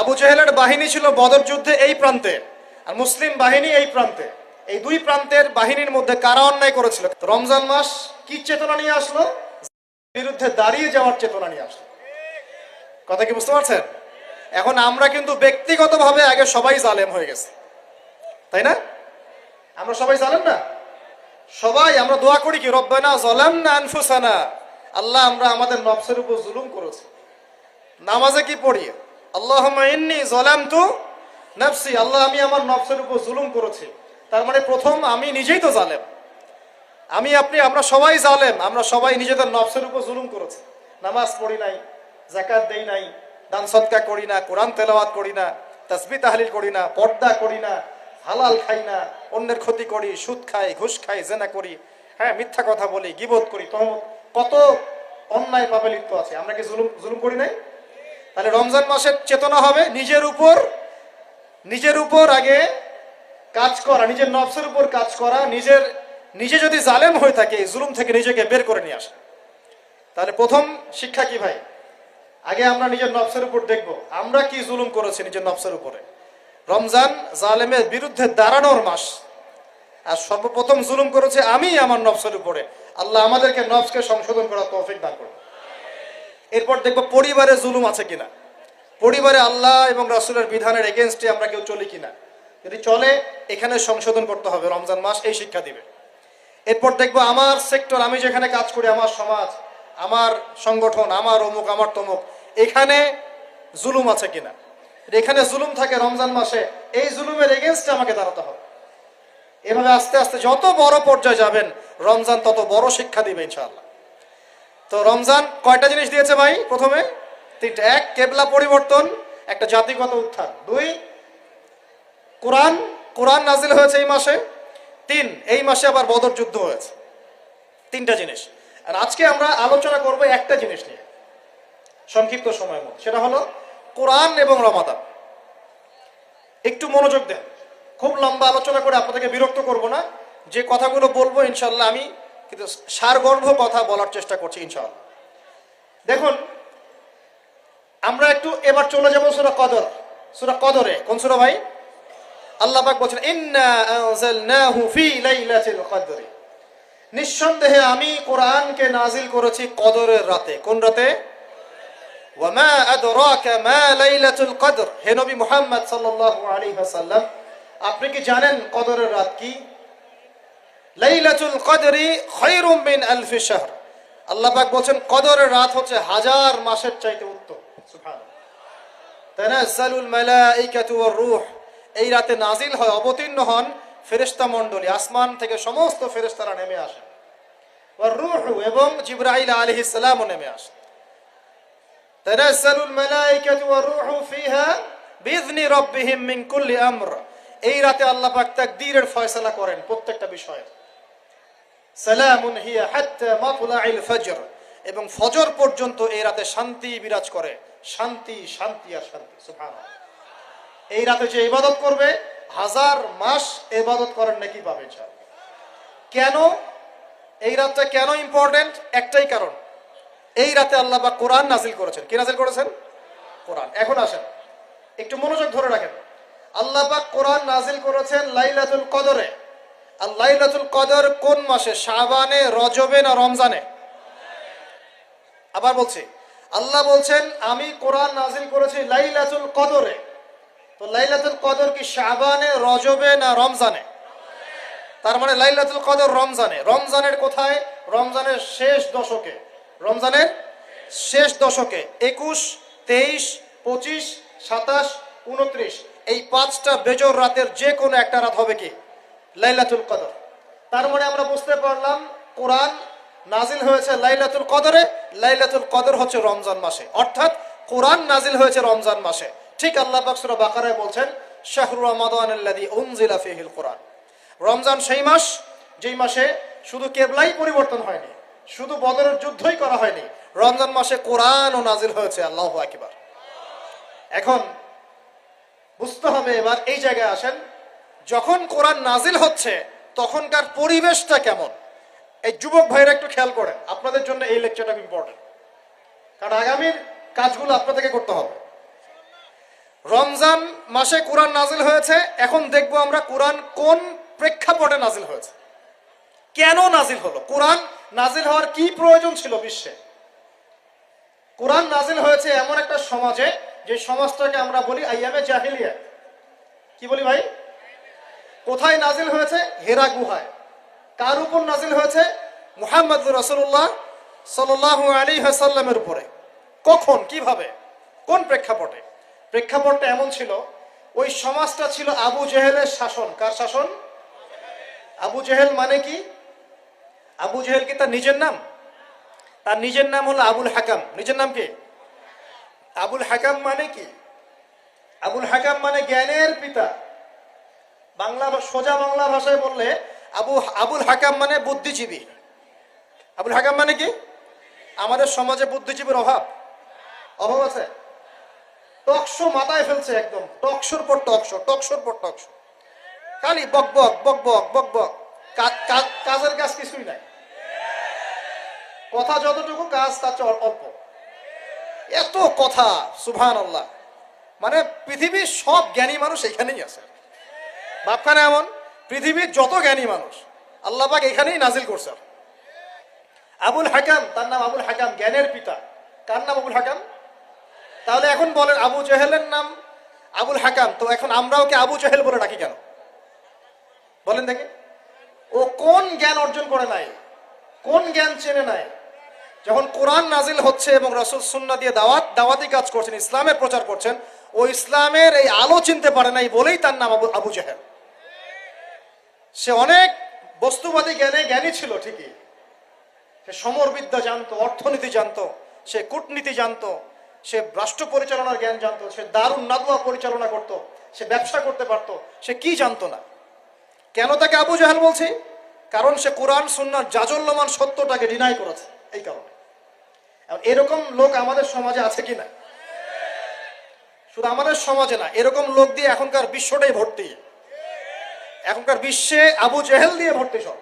আবু জেহেলের বাহিনী ছিল বদর যুদ্ধে এই প্রান্তে, আর মুসলিম বাহিনী এই প্রান্তে। এই দুই প্রান্তের বাহিনীর মধ্যে কারা অন্যায় করেছিল? রমজান মাস কি চেতনা নিয়ে আসলো? বিরুদ্ধে দাঁড়িয়ে যাওয়ার চেতনা নিয়ে আসলো। কথা কি বুঝতে পারছেন? এখন আমরা কিন্তু ব্যক্তিগতভাবে আগে সবাই জালেম হয়ে গেছে। তাই না? আমরা সবাই জালেম না? সবাই আমরা দোয়া করি কি, রব্বানা জলাম না আনফুসানা। আল্লাহ আমরা আমাদের নফসের উপর জুলুম করেছি। নামাজে কি পড়ি? আল্লাহ আল্লাহ আমি আমার নফসের উপর জুলুম করেছি। তার মানে প্রথম আমি নিজেই তো জালেম। আমি আপনি, আমরা সবাই জালেম, আমরা সবাই নিজেদের নফসের উপর জুলুম করেছি। নামাজ পড়ি নাই জাকাত দেই নাই, দান সৎকা করি না, কোরআন তেলাওয়াত করি না, তসবি তাহলিল করি না, পর্দা করি না, হালাল খাই না, অন্যের ক্ষতি করি, সুদ খাই, ঘুষ খাই, জেনা করি হ্যাঁ মিথ্যা কথা বলি গিবোধ করি, তহমত, কত অন্যায় পাবে লিপ্ত আছে। আমরা কি জুলুম জুলুম করি নাই? তাহলে রমজান মাসের চেতনা হবে নিজের উপর নিজের উপর আগে কাজ করা, নিজের নফসের উপর কাজ করা, নিজের, নিজে যদি জালেম হয়ে থাকে, জুলুম থেকে নিজেকে বের করে নিয়ে আসা। তাহলে প্রথম শিক্ষা কি ভাই? আগে আমরা নিজের নফসের উপর দেখব, আমরা কি জুলুম করেছি নিজের নফসের উপরে। রমজান জালেমের বিরুদ্ধে দাঁড়ানোর মাস। আর সর্বপ্রথম জুলুম করেছে আমি আমার নফসের উপরে। আল্লাহ আমাদেরকে নফসকে সংশোধন করার তৌফিক দান করবে এরপর দেখব পরিবারে জুলুম আছে কিনা। পরিবারে আল্লাহ এবং রাসুলের বিধানের এগেনস্টে আমরা কেউ চলি কিনা। যদি চলে, এখানে সংশোধন করতে হবে, রমজান মাস এই শিক্ষা দিবে। এরপর দেখব আমার সেক্টর আমি যেখানে কাজ করি, আমার সমাজ, আমার সংগঠন, আমার অমুক, আমার তমুক, এখানে জুলুম আছে কিনা। এখানে জুলুম থাকে রমজান মাসে, এই জুলুমের এগেনস্টে আমাকে দাঁড়াতে হবে। এভাবে আস্তে আস্তে যত বড় পর্যায়ে যাবেন, রমজান তত বড় শিক্ষা দিবে ইনশাআল্লাহ। তো রমজান কয়টা জিনিস দিয়েছে ভাই প্রথমে? তিনটা। এক, কেবলা পরিবর্তন, একটা জাতিগত উত্থান। দুই, কোরআন কোরআন নাজিল হয়েছে এই মাসে। তিন, এই মাসে আবার বদর যুদ্ধ হয়েছে। তিনটা জিনিস। আর আজকে আমরা আলোচনা করব একটা জিনিস নিয়ে। সংক্ষিপ্ত সময়ের মধ্যে। সেটা হলো কোরআন এবং রমাদান। একটু মনোযোগ দেন। খুব লম্বা আলোচনা করে আপনাদেরকে বিরক্ত করব না। যে কথাগুলো বলব ইনশাল্লাহ আমি কিন্তু সারগর্ভ কথা বলার চেষ্টা করছি ইনশাল্লাহ দেখুন, আমরা একটু এবার চলে যাব সুরা কদর। সুরা কদরে, কোন সুরা ভাই? আল্লাহ পাক বলছেন নিঃসন্দেহে আমি কোরআনকে নাজিল করেছি কদরের রাতে। কোন রাতে? আপনি কি জানেন কদরের রাত কি? লাইলাতুল কদরি খায়রুম মিন আলফি শাহর। আল্লাহ পাক বলছেন, কদরের রাত হচ্ছে হাজার মাসের চাইতে উত্তম। তানাজ্জালুল মালাইকাতু ওয়ার রূহ। এই রাতে নাজিল হয়, অবতীর্ণ হন ফেরেশতা মণ্ডলী, আসমান থেকে সমস্ত ফেরেশতারা নেমে আসেন। ওয়ার রূহু এবং জিবরাইল আলাইহিস সালামও নেমে আসেন। তানাজ্জালুল মালাইকাতু ওয়ার রূহু ফিহা বিইذনি রাব্বিহিম মিন কুল্লি আমর। এই রাতে আল্লাহ পাক তাকদীরের ফয়সালা করেন প্রত্যেকটা বিষয়ে। সালামুন হিয়া হাত্তা ফজর। এবং ফজর পর্যন্ত এই রাতে শান্তি বিরাজ করে। শান্তি শান্তি আর শান্তি এই রাতে যে ইবাদত করবে, হাজার মাস ইবাদত করার নাকি পাবে কেন? এই রাতটা কেন ইম্পর্টেন্ট একটাই কারণ। এই রাতে আল্লাহ বা কোরআন নাজিল করেছেন। কি নাজিল করেছেন? কোরআন। এখন আসেন। একটু মনোযোগ ধরে রাখেন। আল্লাহ পাক কোরআন নাজিল করেছেন লাইলাতুল কদরে। আর লাইলাতুল কদর কোন মাসে? শাবানে, রজবে না রমজানে? আবার বলছি, আল্লাহ বলছেন, আমি কোরআন নাজিল করেছি লাইলাতুল কদরে। তো লাইলাতুল কদর কি শাবানে, রজবে না রমজানে? তার মানে লাইলাতুল কদর রমজানে। রমজানের কোথায়? রমজানের শেষ দশকে। রমজানের শেষ দশকে। একুশ, তেইশ, পঁচিশ, সাতাশ, উনত্রিশ। এই পাঁচটা বেজর রাতের যে কোনো একটা রাত হবে কি? লাইলাতুল কদর। তার মানে আমরা বুঝতে পারলাম, কোরআন নাজিল হয়েছে লাইলাতুল কদরে, লাইলাতুল কদর হচ্ছে রমজান মাসে। অর্থাৎ কোরআন নাজিল হয়েছে রমজান মাসে। ঠিক আল্লাহ পাক সূরা বাকারায় বলছেন, শাহরু আল্লাযী উনজিলা ফীহিল কোরআন। রমজান সেই মাস, যেই মাসে শুধু কেবলাই পরিবর্তন হয়নি, শুধু বদরের যুদ্ধই করা হয়নি, রমজান মাসে কোরআনও নাজিল হয়েছে, আল্লাহু আকবার। এখন বুঝতে হবে, এবার এই জায়গায় আসেন যখন কোরআন নাজিল হচ্ছে, তখনকার পরিবেশটা কেমন? এই যুবক ভাইরা একটু খেয়াল করেন, আপনাদের জন্য এই লেকচারটা ইম্পর্টেন্ট কারণ আগামীর কাজগুলো আপনাদেরকে করতে হবে। রমজান মাসে কোরআন নাজিল হয়েছে, এখন দেখব আমরা কোরআন কোন প্রেক্ষাপটে নাজিল হয়েছে। কেন নাজিল হলো? কোরআন নাজিল হওয়ার কি প্রয়োজন ছিল বিশ্বে? কোরআন নাজিল হয়েছে এমন একটা সমাজে, যে সমাজটাকে আমরা বলি আইয়ামে জাহিলিয়া। কি বলি ভাই? কোথায় নাজিল হয়েছে? হেরা গুহায়। কার উপর নাজিল হয়েছে? মুহাম্মদ রসুল্লাহ সাল্লাহ আলী হাসাল্লামের উপরে। কখন? কীভাবে? কোন প্রেক্ষাপটে? প্রেক্ষাপটটা এমন ছিল, ওই সমাজটা ছিল আবু জেহেলের শাসন। কার শাসন? আবু জেহেল মানে কি? আবু জেহেল কি তার নিজের নাম? তার নিজের নাম হলো আবুল হাকাম। নিজের নাম কি? আবুল হাকাম মানে কি? আবুল হাকাম মানে জ্ঞানের পিতা। বাংলা সোজা বাংলা ভাষায় বললে আবু, আবুল হাকাম মানে বুদ্ধিজীবী। আবুল হাকাম মানে কি? আমাদের সমাজে বুদ্ধিজীবীর অভাব। অভাব আছে? টকশো মাথায় ফেলছে একদম। টকশোর পর টকশো, টকশোর পর টকশো। খালি বক বক বক বক বক বক। কাজের কাজ কিছুই নাই। কথা যতটুকু কাজ, তার চেয়ে অল্প। এত কথা সুভান আল্লাহ মানে পৃথিবীর সব জ্ঞানী মানুষ এখানেই আছে। বাপখানে এমন, পৃথিবীর যত জ্ঞানী মানুষ। আল্লাহ পাক এখানেই নাজিল করছে আবুল হাকাম, তার নাম আবুল হাকাম, জ্ঞানের পিতা। কার নাম আবুল হাকাম? তাহলে এখন বলেন আবু জেহেলের নাম আবুল হাকাম। তো এখন আমরাও কি আবু জেহেল বলে ডাকি কেন? বলেন দেখি। ও কোন জ্ঞান অর্জন করে নাই? কোন জ্ঞান চেনে নাই? যখন কোরআন নাজিল হচ্ছে এবং রসুল সুন্না দিয়ে দাওয়াত, দাওয়াতি কাজ করছেন, ইসলামের প্রচার করছেন, ও ইসলামের এই আলো চিনতে পারে নাই বলেই তার নাম আবু জাহেল। সে অনেক বস্তুবাদী জ্ঞানে জ্ঞানী ছিল ঠিকই। সে সমরবিদ্যা জানতো, অর্থনীতি জানতো, সে কূটনীতি জানতো, সে রাষ্ট্র পরিচালনার জ্ঞান জানতো, সে দারুণ নাদুয়া পরিচালনা করত, সে ব্যবসা করতে পারতো, সে কি জানতো না। কেন তাকে আবু জাহেল বলছি? কারণ সে কোরআন সুন্নার জাজল্যমান সত্যটাকে ডিনাই করেছে, এই কারণে। এরকম লোক আমাদের সমাজে আছে কি না? শুধু আমাদের সমাজে না, এরকম লোক দিয়ে এখনকার বিশ্বটাই ভর্তি। এখনকার বিশ্বে আবু জেহেল দিয়ে ভর্তি সব।